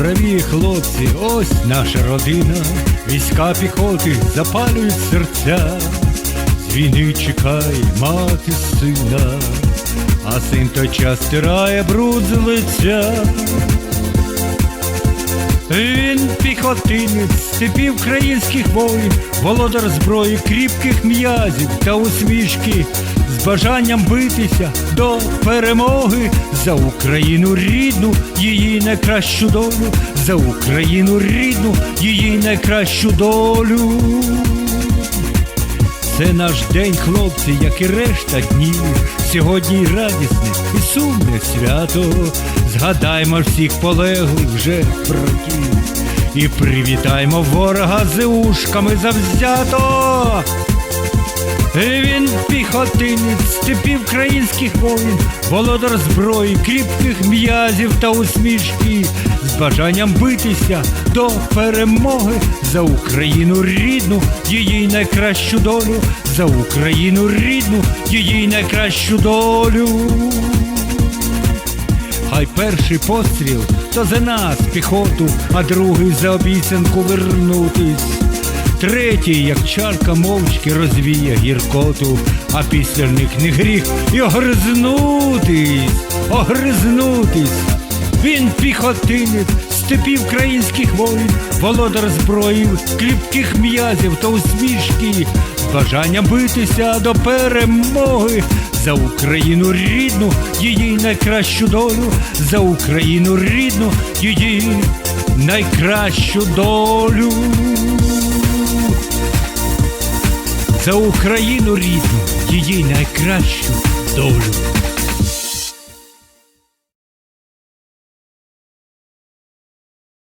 Мої хлопці, ось наша родина, війська піхоти запалюють серця, з війни чекає мати сина, а син той час стирає бруд з лиця. Він піхотинець степів українських воїн, володар зброї кріпких м'язів та усмішки, з бажанням битися до перемоги за Україну рідну, її найкращу долю, за Україну рідну, її найкращу долю. Це наш день, хлопці, як і решта днів. Сьогодні радісне і сумне свято. Згадаймо всіх полеглих вже братів. І привітаймо ворога з ушками завзято. Піхотинець степів українських воїн, володар зброї, кріпких м'язів та усмішки, з бажанням битися до перемоги за Україну рідну, її найкращу долю, за Україну рідну, її найкращу долю. Хай перший постріл то за нас піхоту, а другий за обіцянку вернутись. Третій, як чарка мовчки розвіє гіркоту, а після них не гріх і огризнутись, огризнутись. Він піхотинець, степів українських воїн, володар зброї, кріпких м'язів та усмішки, з бажанням битися до перемоги за Україну рідну, її найкращу долю, за Україну рідну, її найкращу долю. За Україну рідну, її найкращу долю.